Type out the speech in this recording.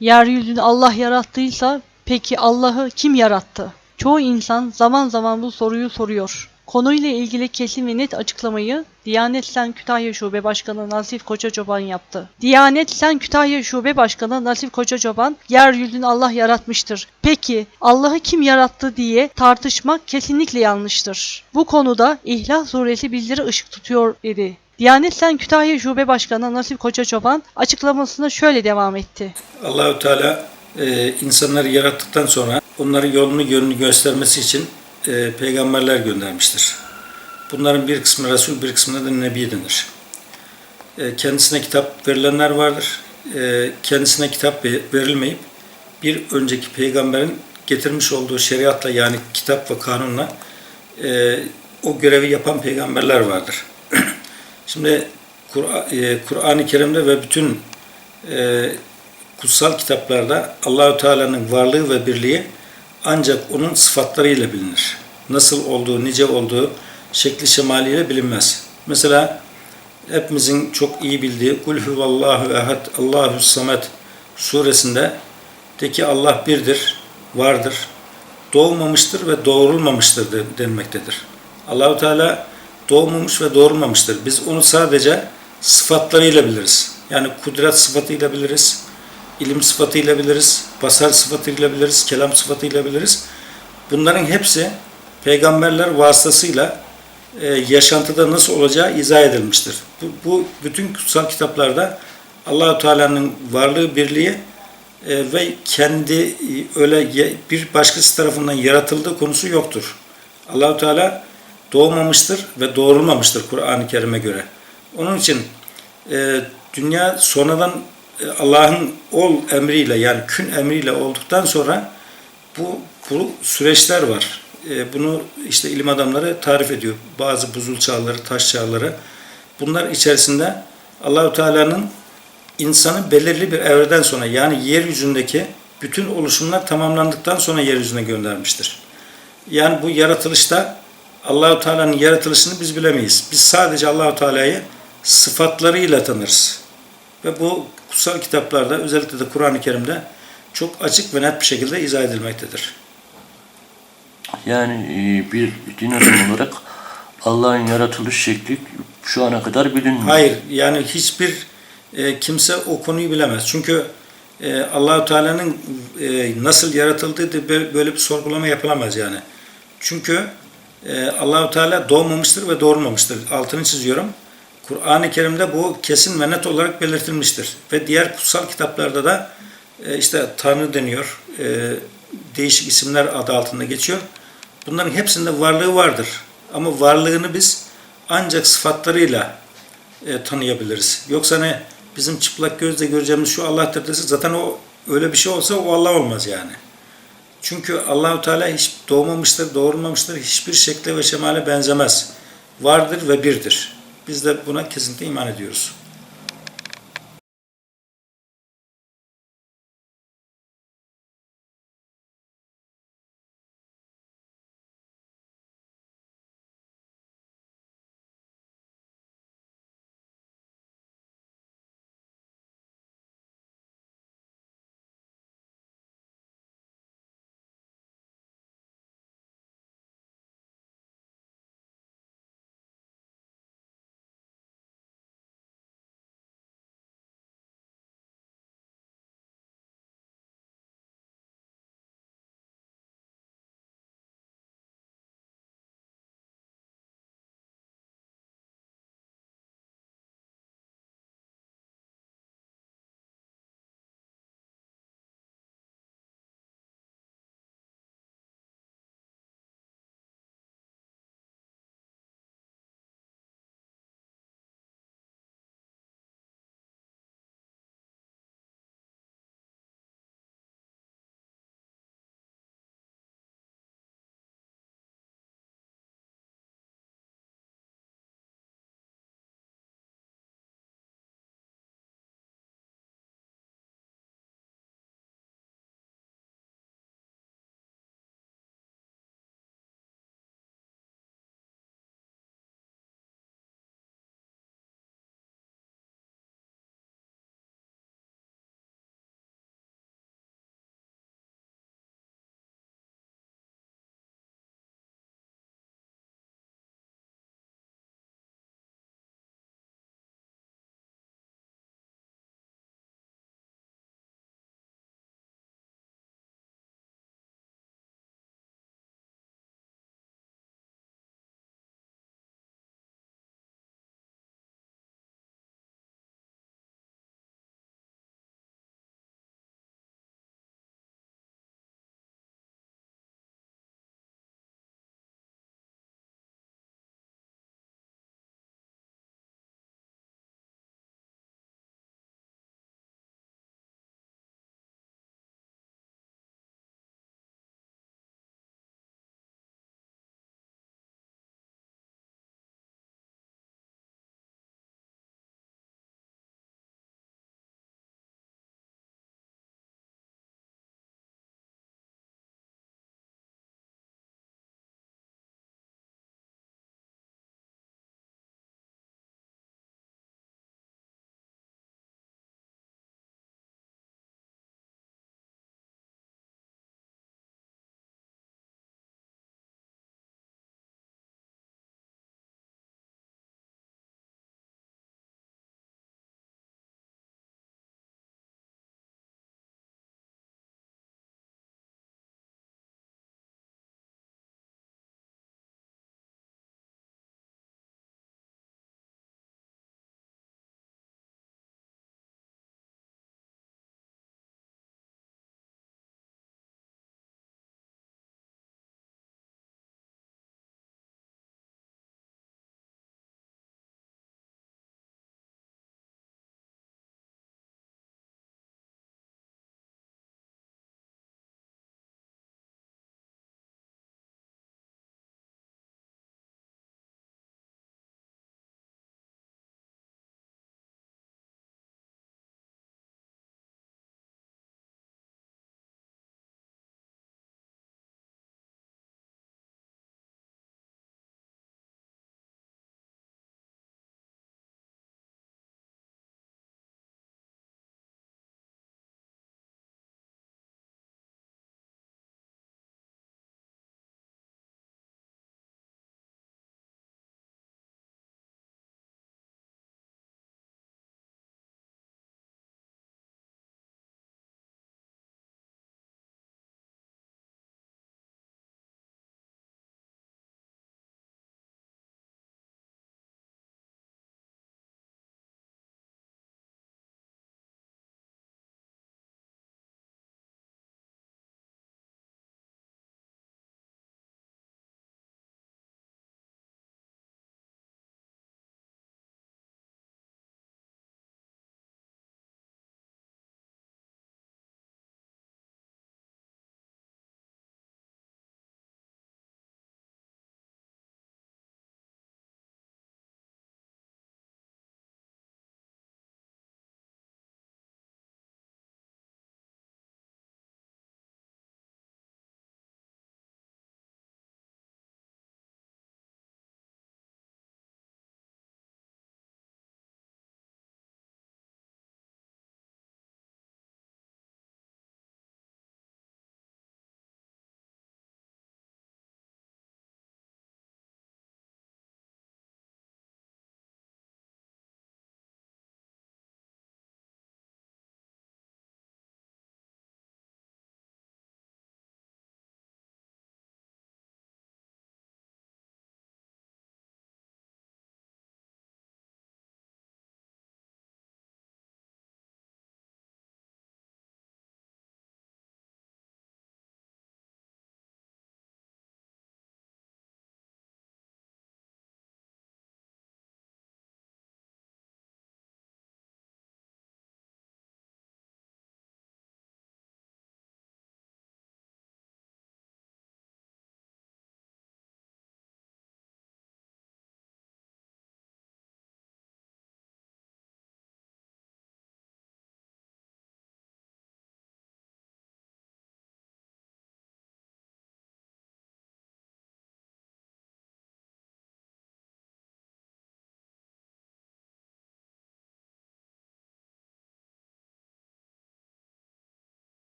Yeryüzünü Allah yarattıysa peki Allah'ı kim yarattı? Çoğu insan zaman zaman bu soruyu soruyor. Konuyla ilgili kesin ve net açıklamayı Diyanet Sen Kütahya Şube Başkanı Nasif Koca Çoban yaptı. Diyanet Sen Kütahya Şube Başkanı Nasif Koca Çoban, yeryüzünü Allah yaratmıştır. Peki Allah'ı kim yarattı diye tartışmak kesinlikle yanlıştır. Bu konuda İhlas Suresi bizlere ışık tutuyor dedi. Diyanet Sen Kütahya Şube Başkanı Nasip Koca Çoban açıklamasına şöyle devam etti. Allahü Teala e, insanları yarattıktan sonra onların yolunu yönünü göstermesi için e, peygamberler göndermiştir. Bunların bir kısmı Resul, bir kısmına da Nebi denir. E, kendisine kitap verilenler vardır. E, kendisine kitap ve- verilmeyip bir önceki peygamberin getirmiş olduğu şeriatla yani kitap ve kanunla e, o görevi yapan peygamberler vardır. Şimdi e, Kur'an-ı Kerim'de ve bütün e, kutsal kitaplarda Allahü Teala'nın varlığı ve birliği ancak onun sıfatlarıyla bilinir. Nasıl olduğu, nice olduğu şekli şemaliyle bilinmez. Mesela hepimizin çok iyi bildiği Kul huvallahu ehad Allahu samet suresinde de ki Allah birdir, vardır, doğmamıştır ve doğrulmamıştır de- denmektedir. Allahu Teala doğmamış ve doğrulmamıştır. Biz onu sadece sıfatlarıyla biliriz. Yani kudret sıfatıyla biliriz, ilim sıfatıyla biliriz, basar sıfatıyla biliriz, kelam sıfatıyla biliriz. Bunların hepsi peygamberler vasıtasıyla e, yaşantıda nasıl olacağı izah edilmiştir. Bu, bu bütün kutsal kitaplarda Allahu Teala'nın varlığı, birliği e, ve kendi e, öyle bir başkası tarafından yaratıldığı konusu yoktur. Allahu Teala doğmamıştır ve doğrulmamıştır Kur'an-ı Kerim'e göre. Onun için e, dünya sonradan e, Allah'ın ol emriyle yani kün emriyle olduktan sonra bu, bu süreçler var. E, bunu işte ilim adamları tarif ediyor. Bazı buzul çağları, taş çağları. Bunlar içerisinde Allahu Teala'nın insanı belirli bir evreden sonra yani yeryüzündeki bütün oluşumlar tamamlandıktan sonra yeryüzüne göndermiştir. Yani bu yaratılışta Allahu Teala'nın yaratılışını biz bilemeyiz. Biz sadece Allahu Teala'yı sıfatlarıyla tanırız. Ve bu kutsal kitaplarda özellikle de Kur'an-ı Kerim'de çok açık ve net bir şekilde izah edilmektedir. Yani e, bir din adamı olarak Allah'ın yaratılış şekli şu ana kadar bilinmiyor. Hayır, yani hiçbir e, kimse o konuyu bilemez. Çünkü e, Allahu Teala'nın e, nasıl yaratıldığı böyle bir sorgulama yapılamaz yani. Çünkü e, Allahu Teala doğmamıştır ve doğurmamıştır. Altını çiziyorum. Kur'an-ı Kerim'de bu kesin ve net olarak belirtilmiştir. Ve diğer kutsal kitaplarda da e, işte Tanrı deniyor. E, değişik isimler adı altında geçiyor. Bunların hepsinde varlığı vardır. Ama varlığını biz ancak sıfatlarıyla e, tanıyabiliriz. Yoksa ne bizim çıplak gözle göreceğimiz şu Allah'tır dese zaten o öyle bir şey olsa o Allah olmaz yani. Çünkü Allahu Teala hiç doğmamıştır, doğurmamıştır, hiçbir şekle ve şemale benzemez. Vardır ve birdir. Biz de buna kesinlikle iman ediyoruz.